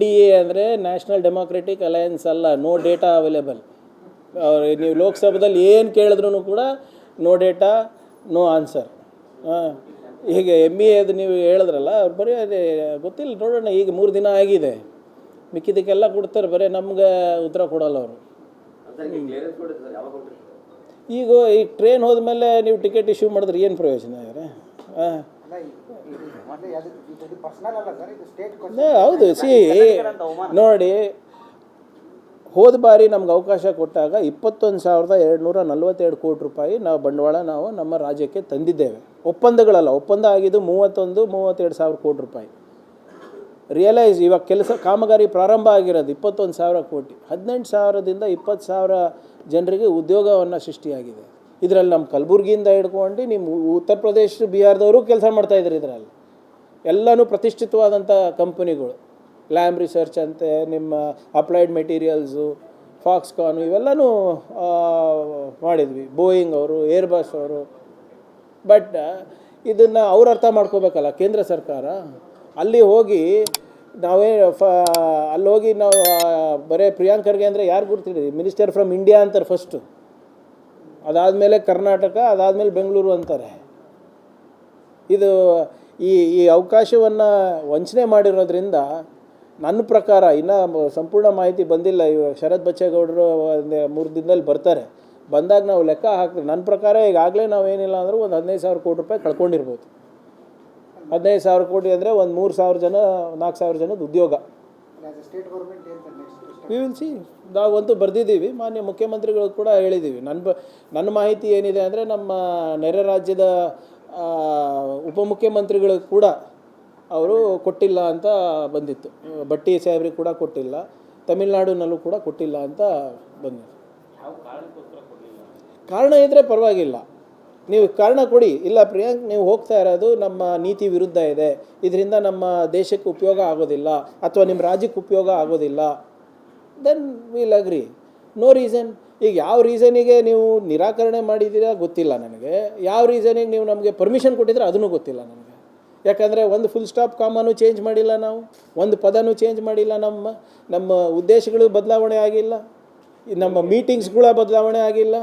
D A ಅಂದರೆ national democratic alliance ಅಲ್ಲ, no data available. ನೀವು ಲೋಕಸಭೆದಲ್ಲಿ ಏನು ಕೇಳಿದ್ರು ಕೂಡ ನೋ ಡೇಟಾ, ನೋ ಆನ್ಸರ್. ಹಾಂ ಈಗ ಎಂ ಇ ಅದು ನೀವು ಹೇಳಿದ್ರಲ್ಲ, ಅವ್ರು ಬರೀ ಅದೇ ಗೊತ್ತಿಲ್ಲ, ನೋಡೋಣ, ಈಗ ಮೂರು ದಿನ ಆಗಿದೆ. ಮಿಕ್ಕಿದಕ್ಕೆಲ್ಲ ಕೊಡ್ತಾರೆ, ಬರೀ ನಮ್ಗೆ ಉತ್ತರ ಕೊಡಲ್ಲ ಅವರು. ಈಗ ಈ ಟ್ರೈನ್ ಹೋದ್ಮೇಲೆ ನೀವು ಟಿಕೆಟ್ ಇಶ್ಯೂ ಮಾಡಿದ್ರೆ ಏನು ಪ್ರಯೋಜನ ಹಾಂ. ಹೌದು ಸಿ ನೋಡಿ ಹೋದ ಬಾರಿ ನಮ್ಗೆ ಅವಕಾಶ ಕೊಟ್ಟಾಗ ಇಪ್ಪತ್ತೊಂದು ಸಾವಿರದ ಎರಡು ನೂರ ನಲ್ವತ್ತೆರಡು ಕೋಟಿ ರೂಪಾಯಿ ನಾವು ಬಂಡವಾಳ ನಾವು ನಮ್ಮ ರಾಜ್ಯಕ್ಕೆ ತಂದಿದ್ದೇವೆ. ಒಪ್ಪಂದಗಳಲ್ಲ ಒಪ್ಪಂದ ಆಗಿದ್ದು ಮೂವತ್ತೊಂದು ಮೂವತ್ತೆರಡು ಸಾವಿರ ಕೋಟಿ ರೂಪಾಯಿ. ರಿಯಲೈಸ್ ಇವಾಗ ಕೆಲಸ ಕಾಮಗಾರಿ ಪ್ರಾರಂಭ ಆಗಿರೋದು ಇಪ್ಪತ್ತೊಂದು ಸಾವಿರ ಕೋಟಿ. ಹದಿನೆಂಟು ಸಾವಿರದಿಂದ ಇಪ್ಪತ್ತು ಸಾವಿರ ಜನರಿಗೆ ಉದ್ಯೋಗವನ್ನು ಸೃಷ್ಟಿಯಾಗಿದೆ. ಇದರಲ್ಲಿ ನಮ್ಮ ಕಲಬುರ್ಗಿಯಿಂದ ಹಿಡ್ಕೊಂಡು ನಿಮ್ಮ ಉತ್ತರ ಪ್ರದೇಶ, ಬಿಹಾರದವರು ಕೆಲಸ ಮಾಡ್ತಾಯಿದ್ರು ಇದರಲ್ಲಿ. ಎಲ್ಲನೂ ಪ್ರತಿಷ್ಠಿತವಾದಂಥ ಕಂಪನಿಗಳು. ಲ್ಯಾಮ್ ರಿಸರ್ಚ್ ಅಂತೆ, ನಿಮ್ಮ ಅಪ್ಲೈಡ್ ಮೆಟೀರಿಯಲ್ಸು ಫಾಕ್ಸ್ಕಾನು ಇವೆಲ್ಲನೂ ಮಾಡಿದ್ವಿ. ಬೋಯಿಂಗ್ ಅವರು ಏರ್ಬಸ್ ಅವರು. ಬಟ್ ಇದನ್ನು ಅವ್ರು ಅರ್ಥ ಮಾಡ್ಕೋಬೇಕಲ್ಲ, ಕೇಂದ್ರ ಸರ್ಕಾರ? ಅಲ್ಲಿ ಹೋಗಿ ನಾವೇ, ಫ, ಅಲ್ಲಿ ಹೋಗಿ ನಾವು ಬರೇ ಪ್ರಿಯಾಂಕರ್ಗೆ ಅಂದರೆ ಯಾರು ಗುರ್ತಿದ್ದೀವಿ ಮಿನಿಸ್ಟರ್ ಫ್ರಮ್ ಇಂಡಿಯಾ ಅಂತಾರೆ ಫಸ್ಟು ಅದಾದಮೇಲೆ ಕರ್ನಾಟಕ ಅದಾದಮೇಲೆ ಬೆಂಗಳೂರು ಅಂತಾರೆ. ಇದು ಈ ಈ ಅವಕಾಶವನ್ನು ವಂಚನೆ ಮಾಡಿರೋದ್ರಿಂದ ನನ್ನ ಪ್ರಕಾರ ಇನ್ನೂ ಸಂಪೂರ್ಣ ಮಾಹಿತಿ ಬಂದಿಲ್ಲ. ಇವಾಗ ಶರತ್ ಬಚ್ಚೇಗೌಡರು ಒಂದು ಮೂರು ದಿನದಲ್ಲಿ ಬರ್ತಾರೆ. ಬಂದಾಗ ನಾವು ಲೆಕ್ಕ ಹಾಕ್ತೀವಿ. ನನ್ನ ಪ್ರಕಾರ ಈಗಾಗಲೇ ನಾವು ಏನಿಲ್ಲ ಅಂದರೂ ಒಂದು ಹದಿನೈದು ಸಾವಿರ ಕೋಟಿ ರೂಪಾಯಿ ಕಳ್ಕೊಂಡಿರ್ಬೋದು. ಹದಿನೈದು ಸಾವಿರ ಕೋಟಿ ಅಂದರೆ ಒಂದು ಮೂರು ಸಾವಿರ ಜನ ನಾಲ್ಕು ಸಾವಿರ ಜನದ ಉದ್ಯೋಗ. ವಿ ವಿಲ್ ಸಿ ನಾವಂತೂ ಬರೆದಿದ್ದೀವಿ ಮಾನ್ಯ ಮುಖ್ಯಮಂತ್ರಿಗಳು ಕೂಡ ಹೇಳಿದ್ದೀವಿ. ನನ್ನ ಬ ನನ್ನ ಮಾಹಿತಿ ಏನಿದೆ ಅಂದರೆ ನಮ್ಮ ನೆರೆ ರಾಜ್ಯದ ಉಪಮುಖ್ಯಮಂತ್ರಿಗಳು ಕೂಡ ಅವರು ಕೊಟ್ಟಿಲ್ಲ ಅಂತ ಬಂದಿತ್ತು. ಬಟ್ಟಿ ಸಾಹೇಬ್ರಿಗೆ ಕೂಡ ಕೊಟ್ಟಿಲ್ಲ ತಮಿಳ್ನಾಡಿನಲ್ಲೂ ಕೂಡ ಕೊಟ್ಟಿಲ್ಲ ಅಂತ ಬಂದಿತ್ತು ಕಾರಣ ಇದ್ದರೆ ಪರವಾಗಿಲ್ಲ. ನೀವು ಕಾರಣ ಕೊಡಿ. ಇಲ್ಲ ಪ್ರಿಯಾಂಕ್ ನೀವು ಹೋಗ್ತಾ ಇರೋದು ನಮ್ಮ ನೀತಿ ವಿರುದ್ಧ ಇದೆ. ಇದರಿಂದ ನಮ್ಮ ದೇಶಕ್ಕೆ ಉಪಯೋಗ ಆಗೋದಿಲ್ಲ ಅಥವಾ ನಿಮ್ಮ ರಾಜ್ಯಕ್ಕೆ ಉಪಯೋಗ ಆಗೋದಿಲ್ಲ. Then will agree no reason. ಈಗ ಯಾವ ರೀಸನಿಗೆ ನೀವು ನಿರಾಕರಣೆ ಮಾಡಿದ್ದೀರಾ ಗೊತ್ತಿಲ್ಲ ನನಗೆ. ಯಾವ ರೀಸನಿಗೆ ನೀವು ನಮಗೆ ಪರ್ಮಿಷನ್ ಕೊಟ್ಟಿದ್ರೆ ಅದನ್ನು ಗೊತ್ತಿಲ್ಲ ನನಗೆ. ಯಾಕಂದರೆ ಒಂದು ಫುಲ್ ಸ್ಟಾಪ್ ಕಾಮನು ಚೇಂಜ್ ಮಾಡಿಲ್ಲ ನಾವು. ಒಂದು ಪದನೂ ಚೇಂಜ್ ಮಾಡಿಲ್ಲ ನಮ್ಮ ನಮ್ಮ ಉದ್ದೇಶಗಳು ಬದಲಾವಣೆ ಆಗಿಲ್ಲ. ನಮ್ಮ ಮೀಟಿಂಗ್ಸ್ಗಳ ಬದಲಾವಣೆ ಆಗಿಲ್ಲ.